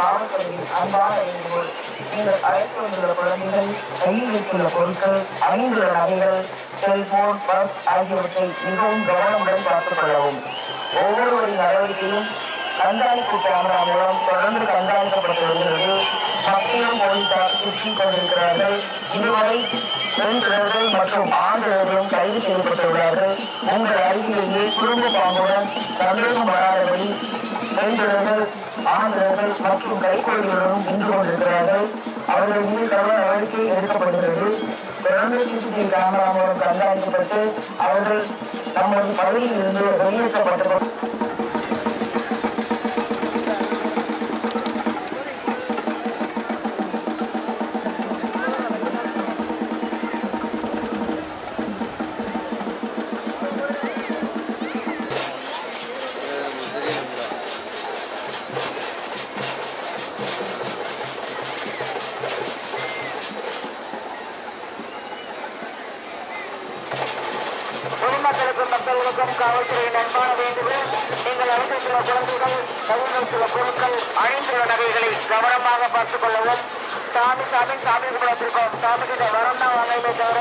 காவல்துறையின் அன்பான வேண்டுகோள் நீங்கள் அழைத்து வந்துள்ள குழந்தைகள் கையில் வைத்துள்ள பொருட்கள் அணிந்துள்ள நகைகள் செல்போன் பர்ஸ் ஆகியவற்றை மிகவும் கவனமுடன் பார்த்துக் கொள்ளவும். ஒவ்வொருவரின் நடவடிக்கையும் கண்காணிப்பு கேமரா மூலம் தொடர்ந்து கண்காணிக்கப்பட்டு வருகிறது மக்களும் போலீசார் சுற்றி கொண்டிருக்கிறார்கள். இதுவரை பெண் சிலர்கள் மற்றும் ஆண் சிலர்களும் கைது செய்யப்பட்டுள்ளார்கள். உங்கள் அருகிலேயே குடும்ப பாம்புடன் சந்தேகம் வராதபடி பெண்கள் ஆந்திரர்கள் மற்றும் கைகொள்களுடன் நின்று கொண்டிருக்கிறார்கள். அவர்கள் மீது கவன நடவடிக்கை எடுக்கப்படுகிறது. தொடர்ந்து சிசிடிவி கேமரா மூலம் கண்காணிக்கப்பட்டு அவர்கள் நமது பகுதியில் இருந்து வெளியேற்றப்பட்டது அணிந்துள்ள நகைகளை கவனமாக பார்த்துக் கொள்ளவும். சாமி சாமி சாமி கும்பிடத்திருக்கோம் சாமி கிட்ட வரம் தான் தவிர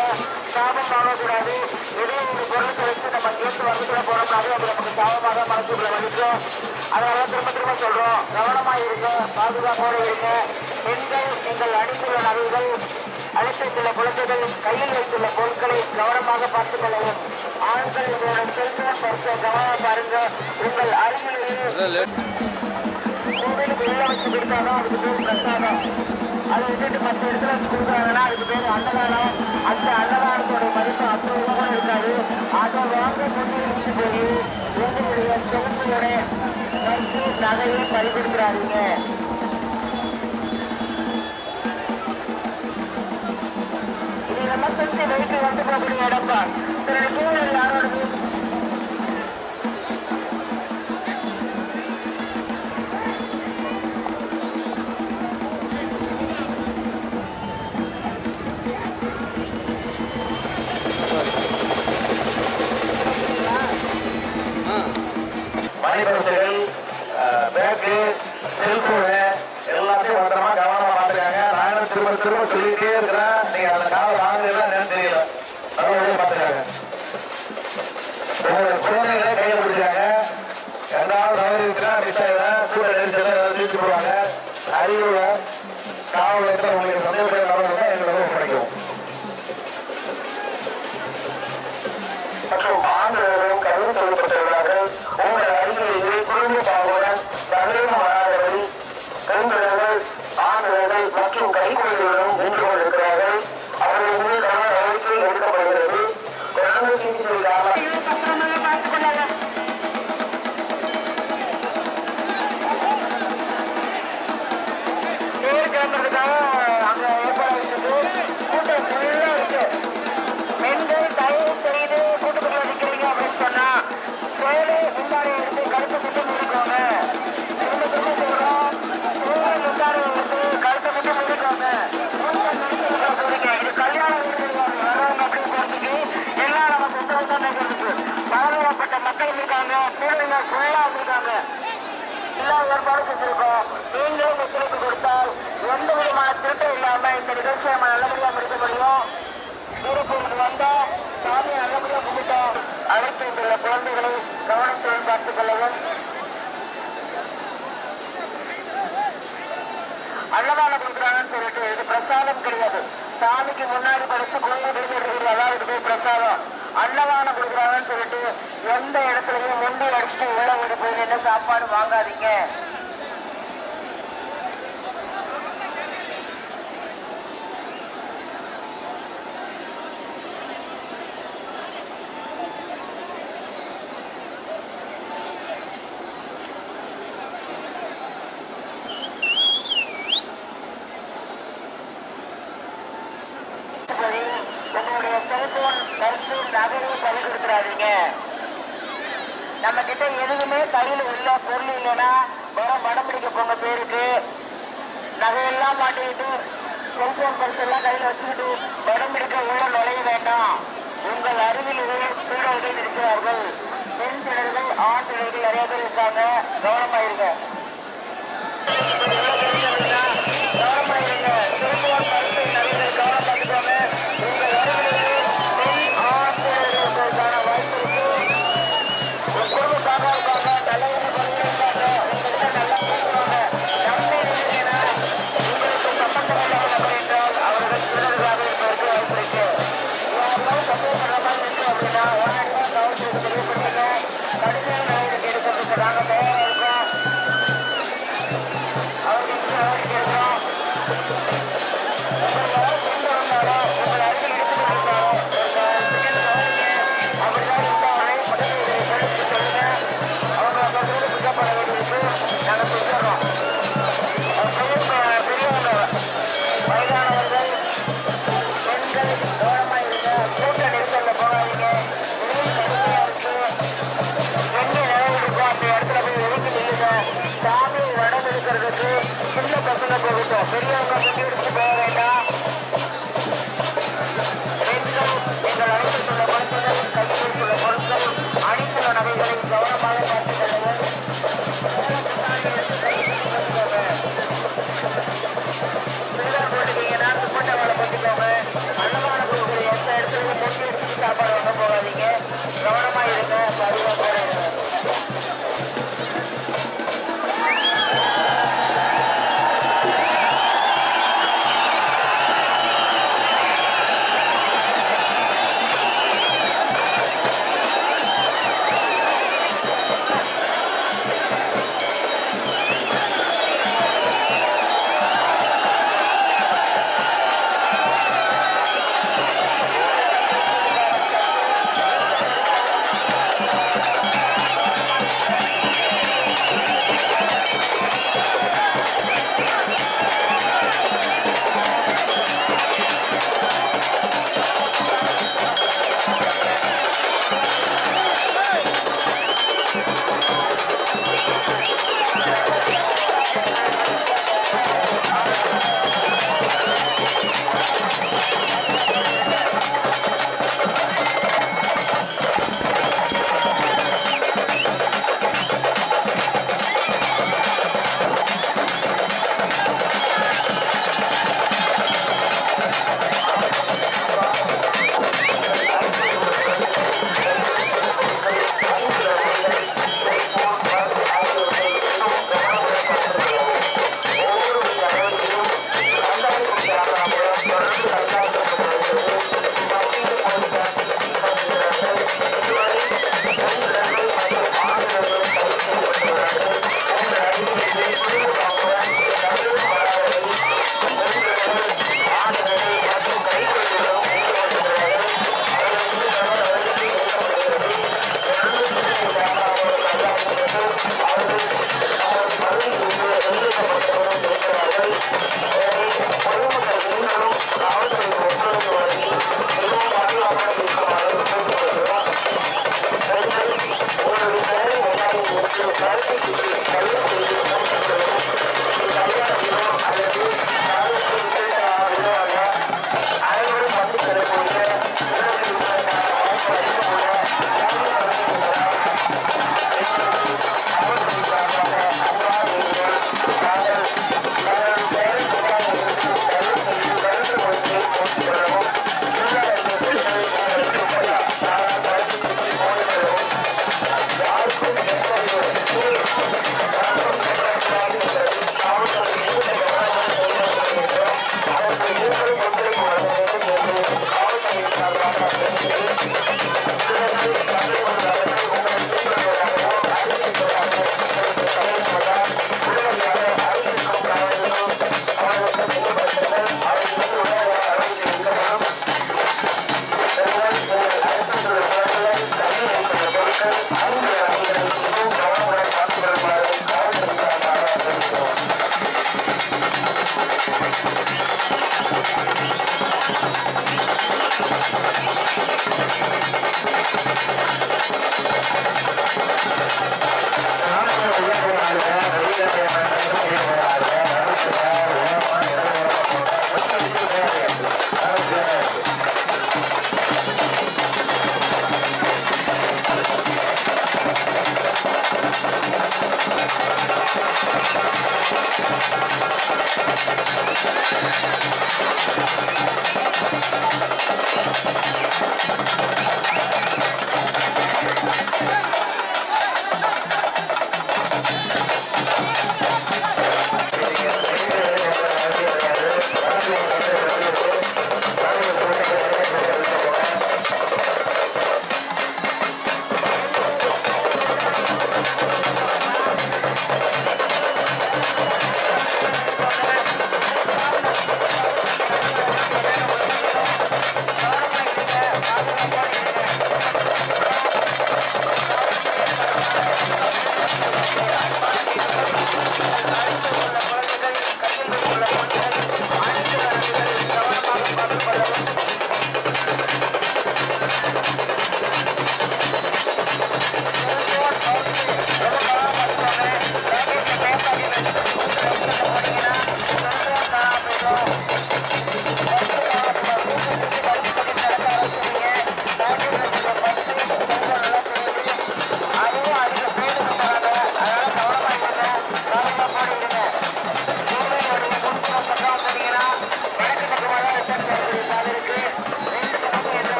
சாபம் வாங்கக்கூடாது. இதே இந்த பொருளுக்கு வச்சு நம்ம கேட்டு வந்துட்டு போனோம்னாலே அது நமக்கு சாபமாக மனசுக்குள்ள வலிக்கும். அதனால திரும்ப திரும்ப சொல்றோம். கவனமாக இருங்க பாதுகாப்போடு இருங்க. பெண்கள் நீங்கள் அணிந்துள்ள நகைகள் அழைத்துள்ள குழந்தைகள் கையில் வைத்துள்ள பொருட்களை கவனமாக பார்த்துக் கொள்ளவும். ஆண்கள் உங்களோட செல்போன் பரிசை கவனமாக பாருங்க. உங்கள் அருகிலேயே கோவிலுக்கு உள்ள வச்சு கொடுத்தாலும் அதுக்கு பேர் பிரசாதம். அதை விட்டுட்டு மற்ற இடத்துல கொடுக்குறாங்கன்னா அதுக்கு பேர் அன்னதானம். அந்த அன்னதானத்தோட மதிப்பு அற்புதமாக இருக்காது. அதை வாங்க கொண்டு எடுத்து போய் உங்களுடைய செல்வங்களுடைய கருத்து நகையை பறிகொடுக்கிறாருங்க. இது நம்ம செஞ்சு வெயிட்டு வந்து போகக்கூடிய இடம்பா இதனுடைய சூழல் யாரோட மணிபரிசுகள் பேக்கு செல்போனு எல்லாத்தையும் பத்திரமா கவனமா பாத்துக்காங்க நாங்களும் திரும்ப திரும்ப சொல்லிட்டே இருக்கிறேன். செய்யப்பட்டுள்ளார்கள் உங்கள் அருகிலேயே குடும்ப பாங்குடன் சந்தேகம் வராதபடி பெண்கள் மற்றும் கைகொள்ளுடன் நின்று கொண்டிருக்கிறார்கள் மக்கள் இருக்காங்க பிள்ளைங்க எல்லா ஏற்பாடும் செஞ்சிருக்கோம். நீங்களும் ஒத்துழைப்பு கொடுத்தால் எந்த விதமான திருட்டம் இல்லாம இந்த நிகழ்ச்சியை நம்ம நல்லபடியா முடிக்க முடியும். திருப்பூருக்கு வந்தா சாமி நல்லபடியா கும்பிட்டோம். அழைத்து குழந்தைகளை கவனத்துடன் பார்த்துக் கொள்ளவும். அன்னதானம் கொடுக்குறாங்கன்னு சொல்லிட்டு இது பிரசாதம் கிடையாது. சாமிக்கு முன்னாடி படிச்சு குழந்தை அதாவது பிரசாதம். அன்னதானம் கொடுக்குறாங்கன்னு சொல்லிட்டு எந்த இடத்துலயும் முண்டி அடிச்சுட்டு உள்ள வீடு போய் என்ன சாப்பாடு வாங்காதீங்க போய் உங்களுடைய செல்போன் பரிசு நகையை பறி கொடுத்துறாதீங்க நம்ம கிட்ட எதுவுமே கையில் உள்ள பொருள் இல்லைன்னா வர படம் பிடிக்க போங்க பேருக்கு நகையெல்லாம் மாட்டிக்கிட்டு செல்போன் பரிசு எல்லாம் கையில் வச்சுக்கிட்டு படம் பிடிக்க உள்ள நுழைய வேண்டாம். உங்கள் அருகில் சூழல்கள் இருக்கிறார்கள். பெண் திணறுகள் ஆண் திணறுகள் நிறைய பேர் இருக்காங்க. கவனமாயிருங்க கவனமாயிருங்க. பெரியவங்க முன்னி எடுத்து போக வேண்டாம் பெண்கள் எங்கள் அழைத்துள்ள பொருட்கள் கையில் உள்ள பொருட்கள் அனைத்துள்ள நகைகளை கவனமாக பார்த்துக் கொள்ளுங்கள் சுடிதார் போட்டுக்கீங்கன்னா துப்பட்டா வேலை போட்டுக்கோங்க அன்னமான பொருட்கள் எந்த இடத்துலையும் முன்னி எடுத்து சாப்பாடு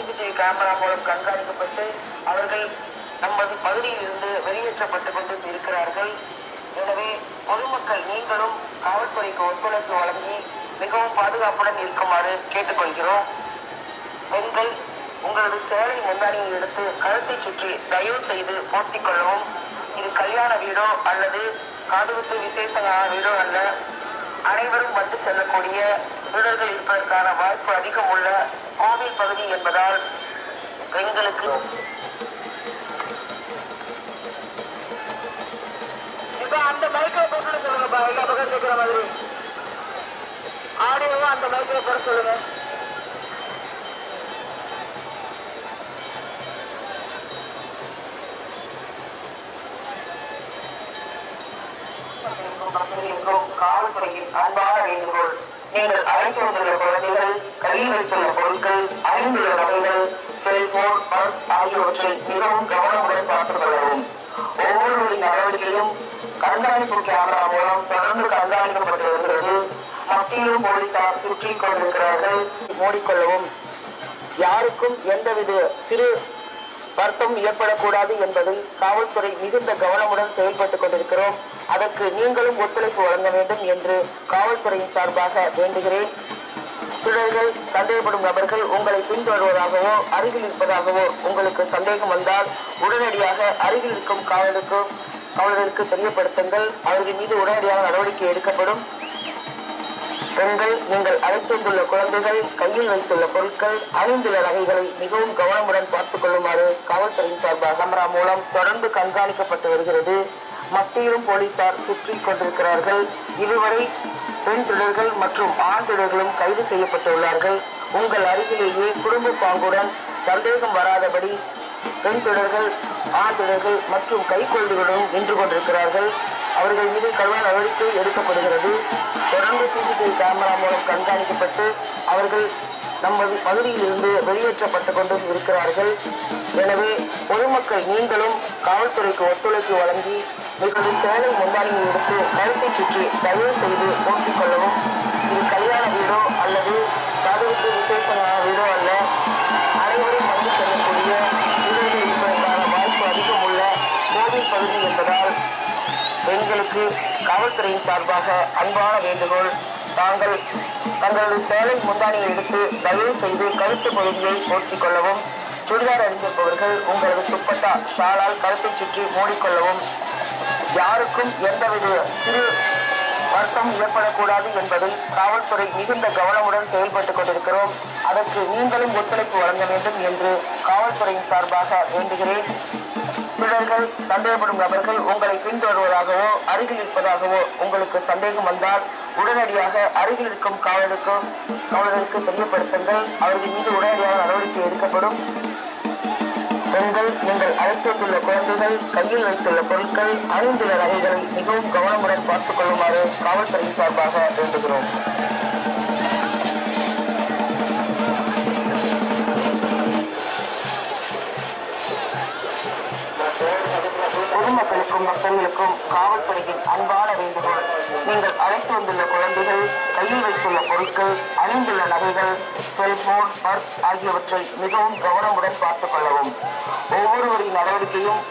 சிசிடிவி கேமரா மூலம் கண்காணிக்கப்பட்டு அவர்கள் நமது பகுதியில் இருந்து வெளியேற்றப்பட்டுக் கொண்டு இருக்கிறார்கள். எனவே பொதுமக்கள் நீங்களும் காவல்துறைக்கு ஒத்துழைப்பு வழங்கி மிகவும் பாதுகாப்புடன் இருக்குமாறு கேட்டுக்கொள்கிறோம். பெண்கள் உங்களது சேலை முன்னாடியை எடுத்து கழுத்தை சுற்றி தயவு செய்து போர்த்திக் கொள்ளவும். இது கல்யாண வீடோ அல்லது காதுகுத்து விசேஷமான வீடோ அல்ல. அனைவரும் வந்து செல்லக்கூடிய வீரர்கள் இருப்பதற்கான வாய்ப்பு அதிகம் உள்ள கோவில் பகுதி என்பதால் பெண்களுக்கு இப்ப அந்த மைக்கை போட்டு சொல்லுங்கப்பா எல்லா பக்கம் கேட்கிற மாதிரி. ஆடியோவும் அந்த மைக்கை போட சொல்லுங்க. காவல்துறையின் அன்பான வேண்டுகோள் நீங்கள் அழைத்து வந்துள்ள குழந்தைகள் கையில் வைத்துள்ள பொருட்கள் அறிந்துள்ள நகைகள் செல்போன் பஸ் ஆகியவற்றை மிகவும் கவனமுடன் பார்த்துக் கொள்ளவும். ஒவ்வொருவரின் நடவடிக்கையும் கண்காணிப்பு கேமரா மூலம் தொடர்ந்து கண்காணிக்கப்பட்டு வருகிறது மத்தியிலும் போலீசார் சுற்றி கொண்டிருக்கிறார்கள். மூடிக்கொள்ளவும். யாருக்கும் எந்தவித சிறு வருத்தம் ஏற்படக்கூடாது என்பதில் காவல்துறை மிகுந்த கவனமுடன் செயல்பட்டுக் கொண்டிருக்கிறோம். அதற்கு நீங்களும் ஒத்துழைப்பு வழங்க வேண்டும் என்று காவல்துறையின் சார்பாக வேண்டுகிறேன். சிலர்கள் சந்தேகப்படும் நபர்கள் உங்களை பின்தொடர்வதாகவோ அருகில் இருப்பதாகவோ உங்களுக்கு சந்தேகம் வந்தால் உடனடியாக அருகில் இருக்கும் காவலுக்கும் காவலருக்கு தெரியப்படுத்துங்கள். அவர்கள் மீது உடனடியாக நடவடிக்கை எடுக்கப்படும். பெண்கள் நீங்கள் அழைத்து குழந்தைகள் கையில் வைத்துள்ள பொருட்கள் அணிந்துள்ள நகைகளை மிகவும் கவனமுடன் பார்த்துக் கொள்ளுமாறு காவல்துறையின் சார்பாக கேமரா மூலம் தொடர்ந்து கண்காணிக்கப்பட்டு வருகிறது. மத்தியிலும் போலீசார் சுற்றி கொண்டிருக்கிறார்கள். இதுவரை பெண் திருடர்கள் மற்றும் ஆண் திருடர்களும் கைது செய்யப்பட்டுள்ளார்கள். உங்கள் அருகிலேயே குடும்ப பாங்குடன் சந்தேகம் வராதபடி பெண் தொடர்கள் ஆண் திருடர்கள் மற்றும் கைக்கொள்ளுடன் நின்று கொண்டிருக்கிறார்கள். அவர்கள் மீது கடுமையான நடவடிக்கை எடுக்கப்படுகிறது. தொடர்ந்து சிசிடிவி கேமரா மூலம் கண்காணிக்கப்பட்டு அவர்கள் நமது பகுதியில் இருந்து வெளியேற்றப்பட்டு கொண்டும் இருக்கிறார்கள். எனவே பொதுமக்கள் நீங்களும் காவல்துறைக்கு ஒத்துழைப்பு வழங்கி மிகவும் சேலை முந்தானியை எடுத்து கருத்தை சுற்றி தயவு செய்து போட்டிக் கொள்ளவும். இது கல்யாண வீடோ அல்லது காதலுக்கு விசேஷமான வீடோ அல்ல. அனைவரும் வந்து செல்லக்கூடிய வீடுகளில் இருப்பதற்கான வாய்ப்பு அதிகம் உள்ள கோவில் பகுதி என்பதால் பெண்களுக்கு காவல்துறையின் சார்பாக அன்பான வேண்டுகோள். தாங்கள் தங்களது சேலை முந்தானியை எடுத்து தயவு செய்து கருத்து பகுதியை போற்றிக் கொள்ளவும் சுடிதார் அணிந்திருப்பவர்கள் உங்களது துப்பட்டா ஷாலால் கருத்தை சுற்றி மூடிக்கொள்ளவும். யாருக்கும் எந்தவித சிறு வருத்தம் ஏற்படக்கூடாது என்பதில் காவல்துறை மிகுந்த கவனமுடன் செயல்பட்டுக் கொண்டிருக்கிறோம். அதற்கு நீங்களும் ஒத்துழைப்பு வழங்க வேண்டும் என்று காவல்துறையின் சார்பாக வேண்டுகிறேன். திருடர்கள் சந்தேகப்படும் நபர்கள் உங்களை பின்தொடர்வதாகவோ அருகில் இருப்பதாகவோ உங்களுக்கு சந்தேகம் வந்தால் உடனடியாக அருகில் இருக்கும் காவலருக்கு காவலருக்கு தெரியப்படுத்துங்கள். அவர்கள் மீது உடனடியாக நடவடிக்கை எடுக்கப்படும். பெண்கள் நீங்கள் அழைத்து குழந்தைகள் கையில் வைத்துள்ள பொருட்கள் அணிந்துள்ள நகைகளை மிகவும் கவனமுடன் பார்த்துக் கொள்ளுமாறு காவல்துறை சார்பாக வேண்டுகிறோம். பொதுமக்களுக்கும் மக்களுக்கும் காவல்துறையின் அன்பான வேண்டுகோள். நீங்கள் அழைத்து வந்துள்ள குழந்தைகள் கையில் வைத்துள்ள பொருட்கள் அணிந்துள்ள நகைகள் செல்போன் பர்ஸ் ஆகியவற்றை மிகவும் கவனமுடன் பார்த்துக் கொள்ளவும். ஒவ்வொருவரின் நடவடிக்கையும்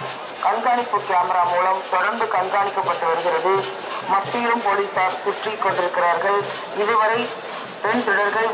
கண்காணிப்பு கேமரா மூலம் தொடர்ந்து கண்காணிக்கப்பட்டு வருகிறது. மத்தியிலும் போலீசார் சுற்றி கொண்டிருக்கிறார்கள். இதுவரை பெண் திருடர்கள்